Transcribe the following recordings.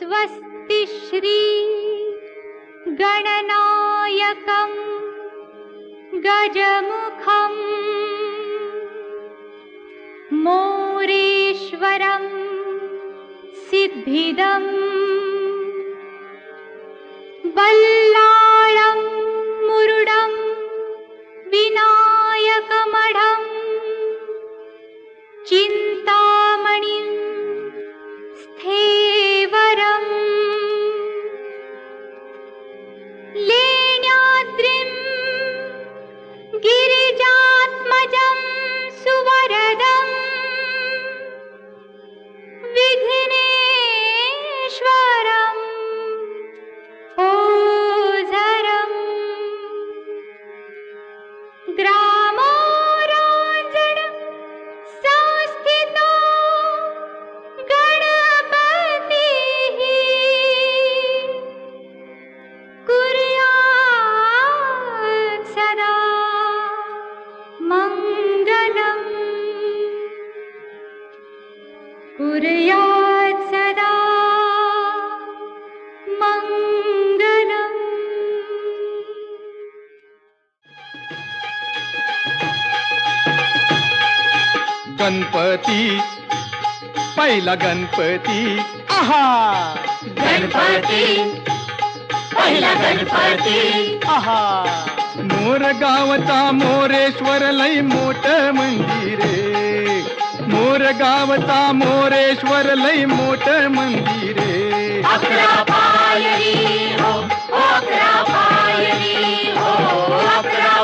स्वस्ति श्री गणनायकम् गजमुखम् मोरेश्वरं सिद्धिदम् बल्लाळं गणपती पहिला गणपती. आहा! गणपती पहिला गणपती. आहा! मोर गावचा मोरेश्वर लय मोठ मंदिरे मोर गावचा मोरेश्वर लय मोठ मंदिरे अकरा पायरी हो हो अकरा पायरी हो अकरा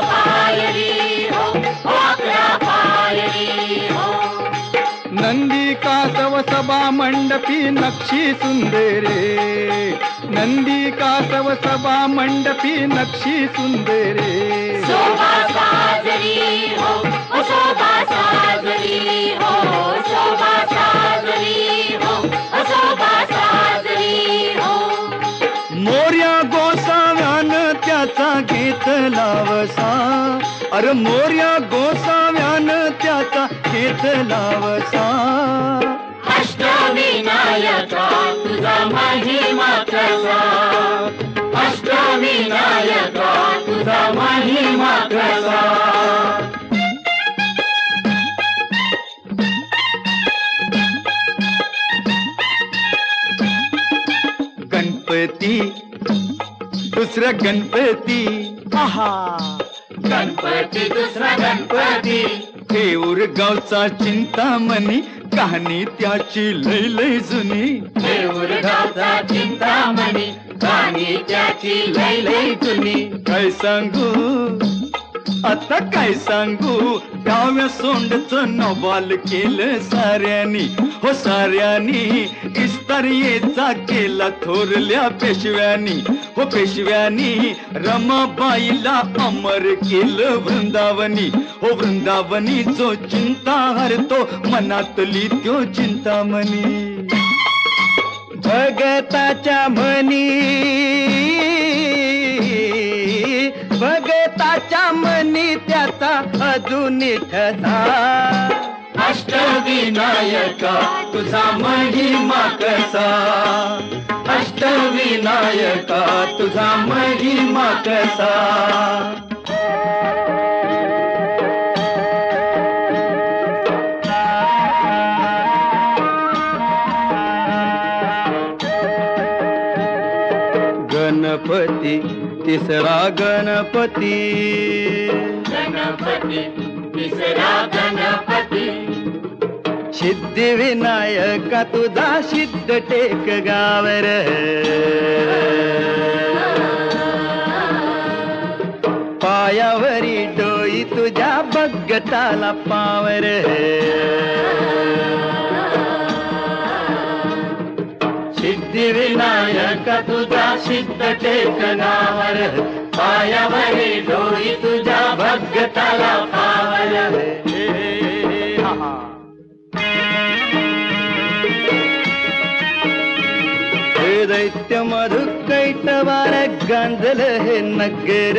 सभा मंडपी नक्षी सुंदरे. नंदी कासव सभा मंडपी नक्षी सुंदरे. शोभा साजरी हो शोभा साजरी हो शोभा साजरी हो शोभा साजरी हो. मोर्या गोसाव्यान त्याचा घेतला वसा अरे मोर्या गोसाव्यान त्याचा घेतला तुझा तुझा गणपती दुसरा गणपती. आहा. गणपती दुसरा गणपती. हेऊर गावचा चिंतामणी कहाणी त्याची लय लय जुनी. देऊर गावचा चिंतामणी गाणी त्याची लय लय जुनी. काय सांगू? आता काय सांगू? डाव्या सोंडच नवाल केलं साऱ्यानी. हो साऱ्यानी इस्तारियेचा केला थोरल्या पेशव्यानी. हो पेशव्यानी रमाबाईला अमर केलं वृंदावनी. हो वृंदावनी जो चिंता हरतो मनातली त्यो चिंतामणी. भगताच्या म्हणी त्याच्या मनी त्याचा अजून ठसा अष्टविनायका तुझा महिमा कसा? अष्टविनायका तुझा महिमा कसा? गणपती तिसरा गणपती. गणपती तिसरा गणपती. सिद्धिविनायका तुझा सिद्ध टेक गावर. पायावरी डोई तुझ्या बगताला पावर. सिद्धिविनायक तुझा सिद्ध टेकनावर पायावरी डोळी तुझ्या भगताला पावर. हे दैत्य मधु कैटवार गांजल हे नगर.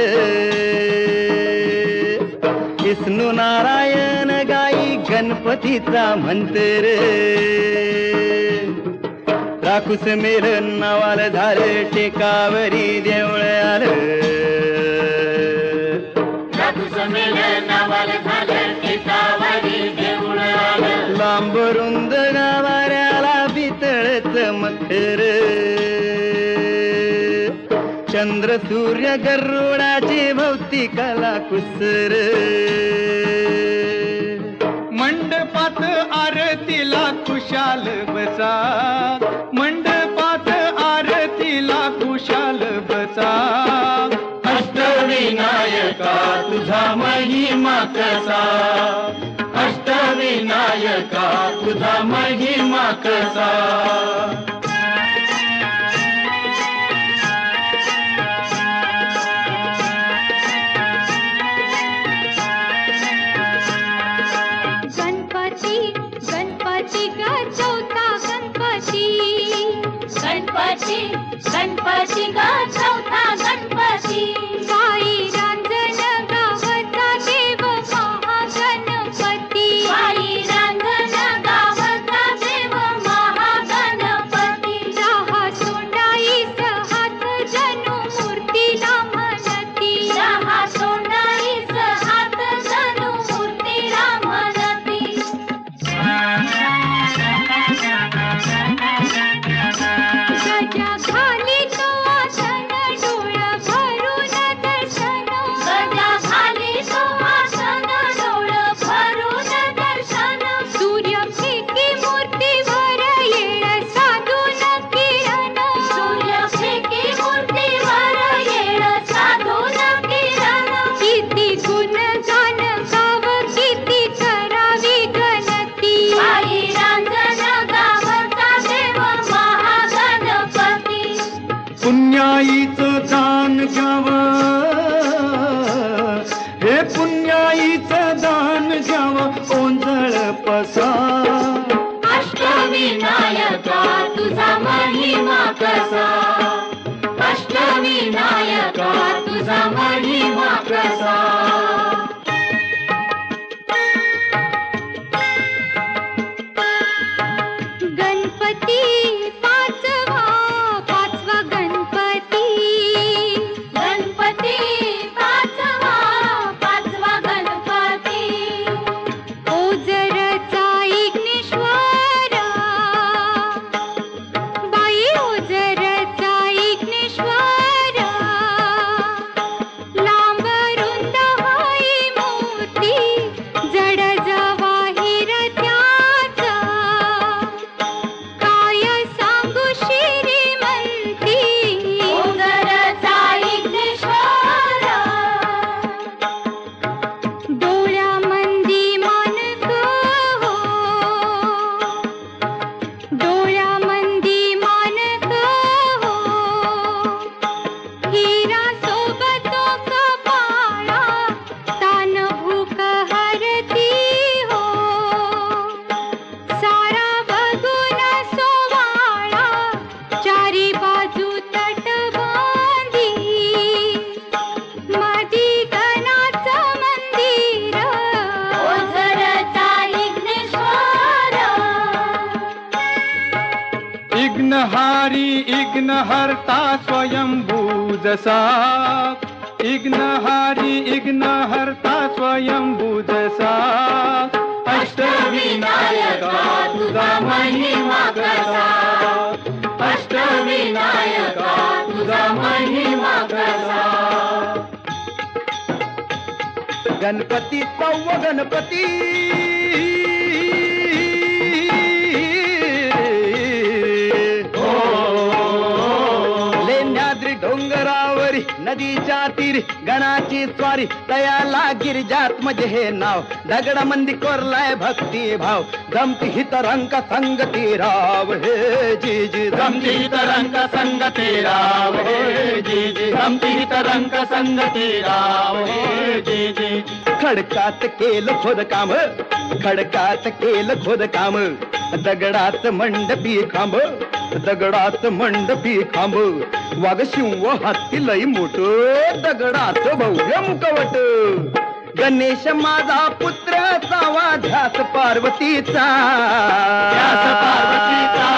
विष्णू नारायण गाई गणपतीचा मंत्र राखूस मेल नावाल झालं टेकावरी देवळ आलं. आलं. लांबरुंद गावाऱ्याला बितळच मखर. चंद्र सूर्य गरुडाची भौतिकाला कुसर. मंडपात आरतीला खुशाल बसा मंडपात आरतीला खुशाल बसा अष्टविनायका तुझा महिमा कसा? अष्टविनायका तुझा महिमा कसा? गणपती गणपती गाचा अष्टविनायका तुझा महिमा प्रसाद इग्नहर्ता स्वयंभू जसा इग्नहारी इग्नहर्ता स्वयंभू जसा अष्टविनायका तुझा महिमा कसा। अष्टविनायका तुझा महिमा कसा। गणपती सव्व गणपती। नदीच्या तीरी गणाची स्वारी तयाला गिरिजात म्हणजे हे नाव. दगड मंदी कोरलाय भक्ती भाव. जमती हित रंग संगती राव. हे जी जी गमती तरंग संगती राव. हे जी जी गमती तरंग संगती राव. हे जी जी खडकात केलं खोदकाम खडकात केलं खोदकाम दगडात मंडपी खांब. दगडात मंडपी खांब. वाघ शिव हत्ती लई मोठ. दगडात भव्य मुकवट. गणेश माझा पुत्र चावा ध्यास पार्वतीचा. ध्यास पार्वतीचा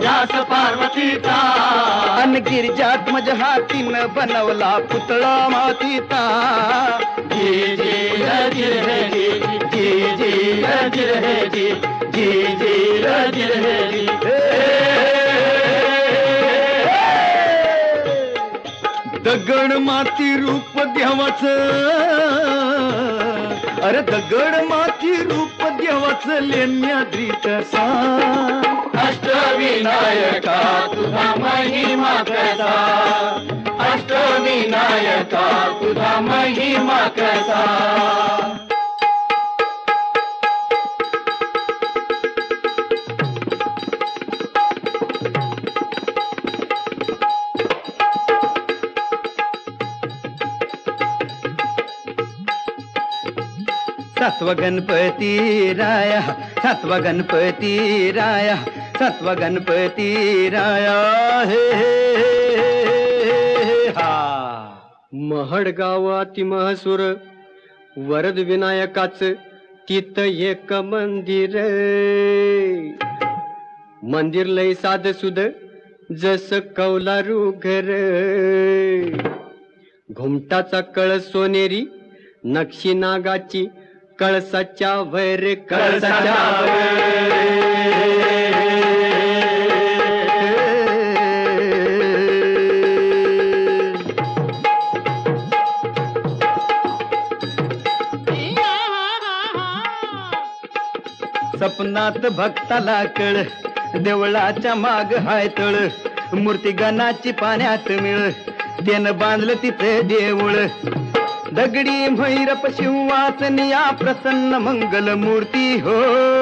ध्यास पार्वतीचा. गिरिजात्मज हातीनं बनवला पुतळा मातीचा. जी जी जी. रे जी जी. जी जी रे रे दगड माती रूप देवाच. अरे दगड माती रूप देवाच लेण्याद्री तसा अष्टविनायका अष्टविनायका तुझा महिमा कसा सत्व गणपति राया सत्व गणपति राया सत्व गणपति राया हे, हे, महडगाव अतिमहसूर महसूर. वरद विनायकाच तिथ एक मंदिर मंदिर लय साध सुद जस कौलारू घर. घुमटाचा कळस सोनेरी नक्षी नागाची कळसाच्या वैर. कळसाच्या सपनात भक्ताला कळ. देवळाच्या माग हाय तळ. मूर्ती गणाची पाण्यात मिळ. त्यानं बांधलं तिथे देऊळ. दगडी भैरप शिवासनिया प्रसन्न मंगल मूर्ती हो.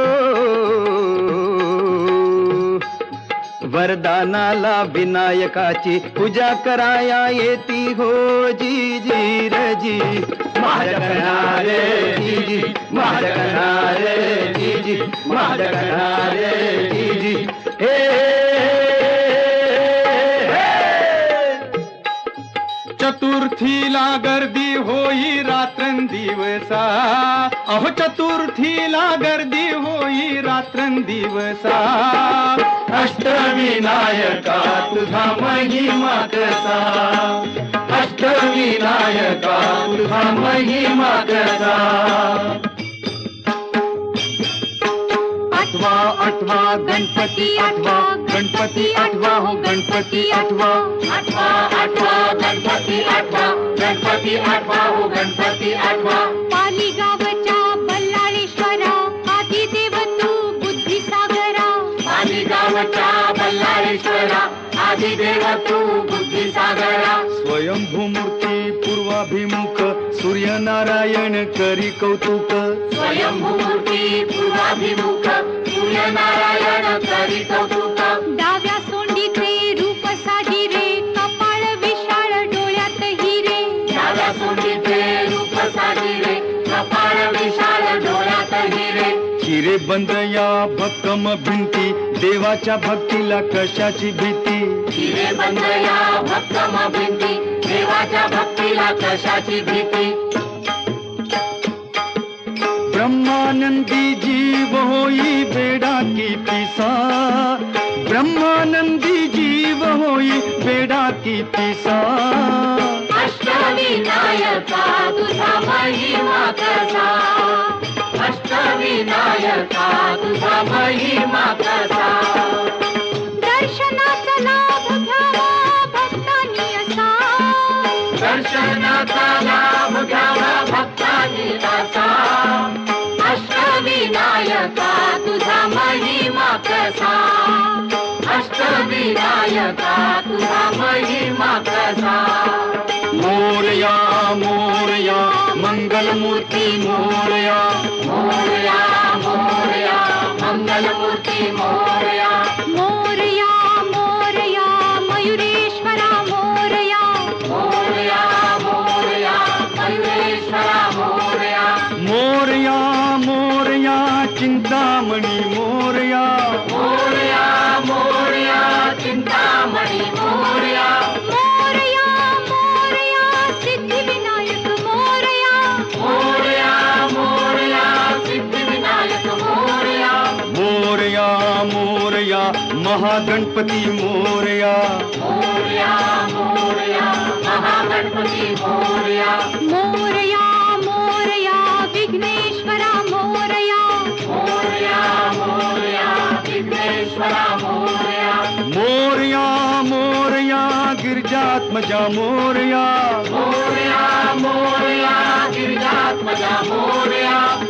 वरदानाला विनायकाची पूजा कराया येती हो जी जी रजी जी महाजगणारे जी जी महाजगणारे जी जी महाजगणारे जी जी हे. चतुर्थीला गर्दी होई रात्रंदिवसा. अहो चतुर्थीला गर्दी होई रात्रंदिवसा. अष्टविनायका तुझा महिमा कसा अष्टविनायका तुझा महिमा कसा आठवा आठवा गणपती आठवा गणपती आठवा हो गणपती आठवा आठवा आठवा गणपती आठवा गणपती आठवा हो गणपती आठवा पाली गावच्या बल्लाळेश्वरा आदी देव तू बुद्धी सागरा पाली गावच्या बल्लाळेश्वरा आदी देव तू बुद्धी सागरा स्वयंभू मूर्ती पूर्वाभिमुख सूर्यनारायण करी कौतुक. स्वयंभूमूर्ती पूर्वाभिमुख सूर्यनारायण करी कौतुक डाव्या सोंडीचे रूप साजिरे कपाळ विशाळ डोळ्यात हिरे। डाव्या सोंडीचे रूप साजिरे कपाळ विशाल डोळ्यात हिरे। हिरे बंद या भक्कम भिंती देवाच्या भक्तीला कशाची भीती? हिरे बंद या भक्कम भिंती देवाच्या भक्तीला कशाची भीती? ब्रह्मानंदी जीव होई बेडा की पिसा। ब्रह्मानंदी जीव होई बेडा की पिसा। अष्टविनायका तुझा महिमा कसा अष्टविनायका तुझा महिमा कसा अष्टविनायका तुझा महिमा कसा मोरया मोरया मंगलमूर्ती मोरया. मोरया मोरया मंगलमूर्ती मोरया. महागणपती मोरया। मोरया मोरया महागणपती मोरया। मोरया मोरया विघ्नेश्वरा मोरया। मोरया मोरया विघ्नेश्वरा मोरया। मोरया मोरया गिरिजात्मजा मोरया। मोरया मोरया गिरिजात्मजा मोरया मोरया।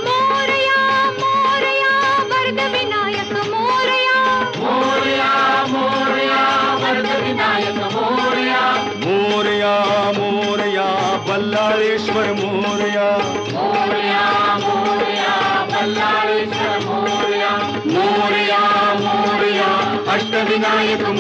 मोरया